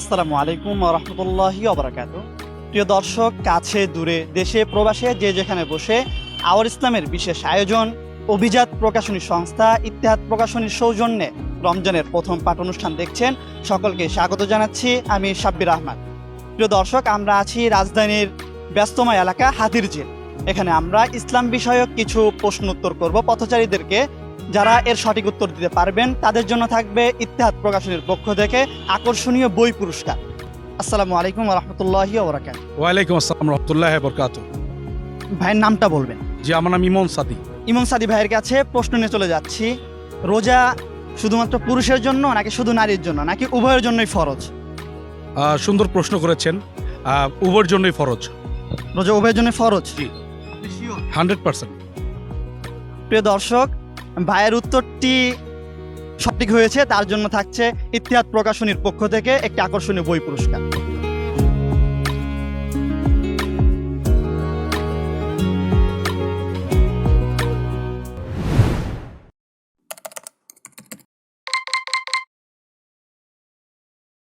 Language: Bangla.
আসসালামু আলাইকুম রহমতুল্লাহি অবরাকাত প্রিয় দর্শক, কাছে দূরে দেশে প্রবাসে যে যেখানে বসে, আওয়ার ইসলামের বিশেষ আয়োজন, অভিজাত প্রকাশনী সংস্থা ইতিহাদ প্রকাশনীর সৌজন্যে রমজানের প্রথম পাঠ অনুষ্ঠান দেখছেন। সকলকে স্বাগত জানাচ্ছি, আমি সাব্বির আহমদ। প্রিয় দর্শক, আমরা আছি রাজধানীর ব্যস্তময় এলাকা হাতিরঝিল। এখানে আমরা ইসলাম বিষয়ক কিছু প্রশ্ন উত্তর করব। পথচারীদেরকে যারা এর সঠিক উত্তর দিতে পারবেন তাদের জন্য থাকবে ইতিহাদ প্রকাশনীর পক্ষ থেকে আকর্ষণীয় বই পুরস্কার। আসসালামু আলাইকুম রহমতুল্লাহি ওবরাকাত ওয়ালাইকুম আসসালাম রহমতুল্লাহ বরকাত ভাইয়ের নামটা বলবেন? জি আমার নাম ইমন সাদি। ইমাম সাদি ভাইয়ের কাছে প্রশ্ন নিয়ে চলে যাচ্ছি। রোজা শুধুমাত্র পুরুষের জন্য নাকি শুধু নারীর জন্য? নাকি উভয়ের জন্যই ফরজ? সুন্দর প্রশ্ন করেছেন। উভয়ের জন্যই ফরজ। রোজা উভয়ের জন্য ফরজ? জি। Hundred percent. প্রিয় দর্শক ভাইয়ের উত্তরটি সঠিক হয়েছে, তার জন্য থাকছে ইতিহাস প্রকাশনীর পক্ষ থেকে একটি আকর্ষণীয় বই পুরস্কার।